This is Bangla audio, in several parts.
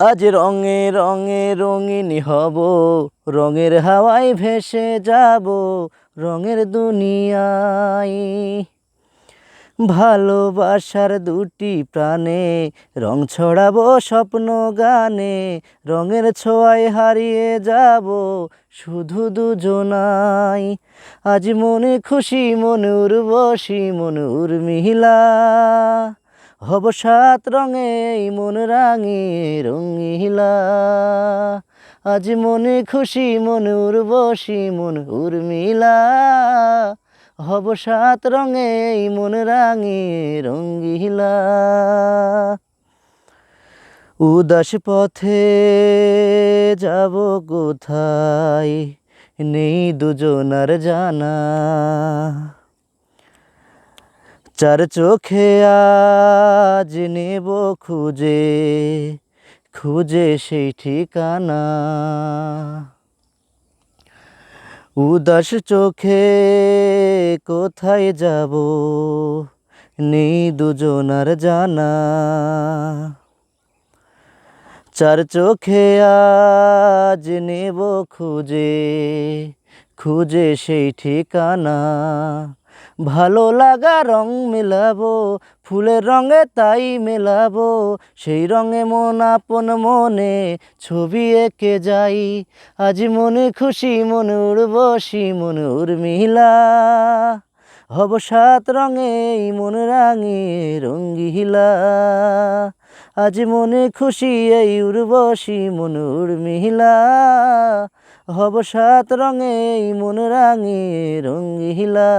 আজ রঙে রঙে রঙিন হব, রঙের হাওয়ায় ভেসে যাব রঙের দুনিয়ায়। ভালোবাসার দুটি প্রাণে রং ছড়াবো স্বপ্ন গানে, রঙের ছোঁয়ায় হারিয়ে যাব শুধু দুজনাই। আজ মনে খুশি মনে উর্বশী মনে উর্মিলা। হব সাত রঙে মন রাঙে রঙিলা। আজ মনে খুশি, মনে উর্বশী, মন উর্মিলা। হব সাত রঙে মন রাঙে রঙ্গিলা উদাস পথে যাব কোথায়? নেই দুজনার জানা। চার চোখে আজ নেব খুঁজে খুঁজে সেই ঠিকানা। উদাস চোখে কোথায় যাব, নেই দুজনার জানা। চার চোখে আজ নেব খুঁজে খুঁজে সেই ঠিকানা। ভালো লাগা রং মেলাবো, ফুলের রঙে তাই মেলাবো, সেই রঙে মন আপন মনে ছবি এঁকে যাই। আজ মনে খুশি, মনে উড়বসি মনে উর্মিলা। হব সাত রঙে মন রাঙে রঙ্গিলা। আজ মনে খুশি এই উর্বশী মনুর মিহিলা। হব সাত রঙে এই মন রাঙে রঙ্গিলা।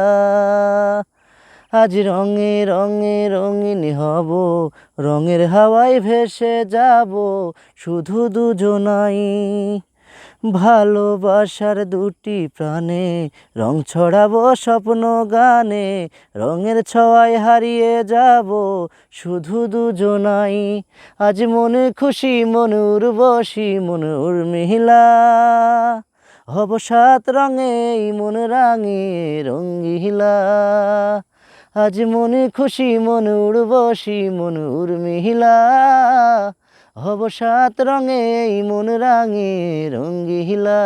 আজ রঙে রঙে রঙিন হব, রঙের হাওয়ায় ভেসে যাব শুধু দুজনাই। ভালোবাসার দুটি প্রাণে রং ছড়াবো স্বপ্ন গানে, রঙের ছোঁয়ায় হারিয়ে যাব শুধু দুজনাই। আজ মনে খুশি, মন উর্বশী, মন উর্মিলা। হব সাত রঙে মন রাঙে রঙ্গিলা। আজ মনে খুশি, মন উর্বশী, মন উর্মিলা। হব সাত রঙে মন রাঙে রঙ্গিলা।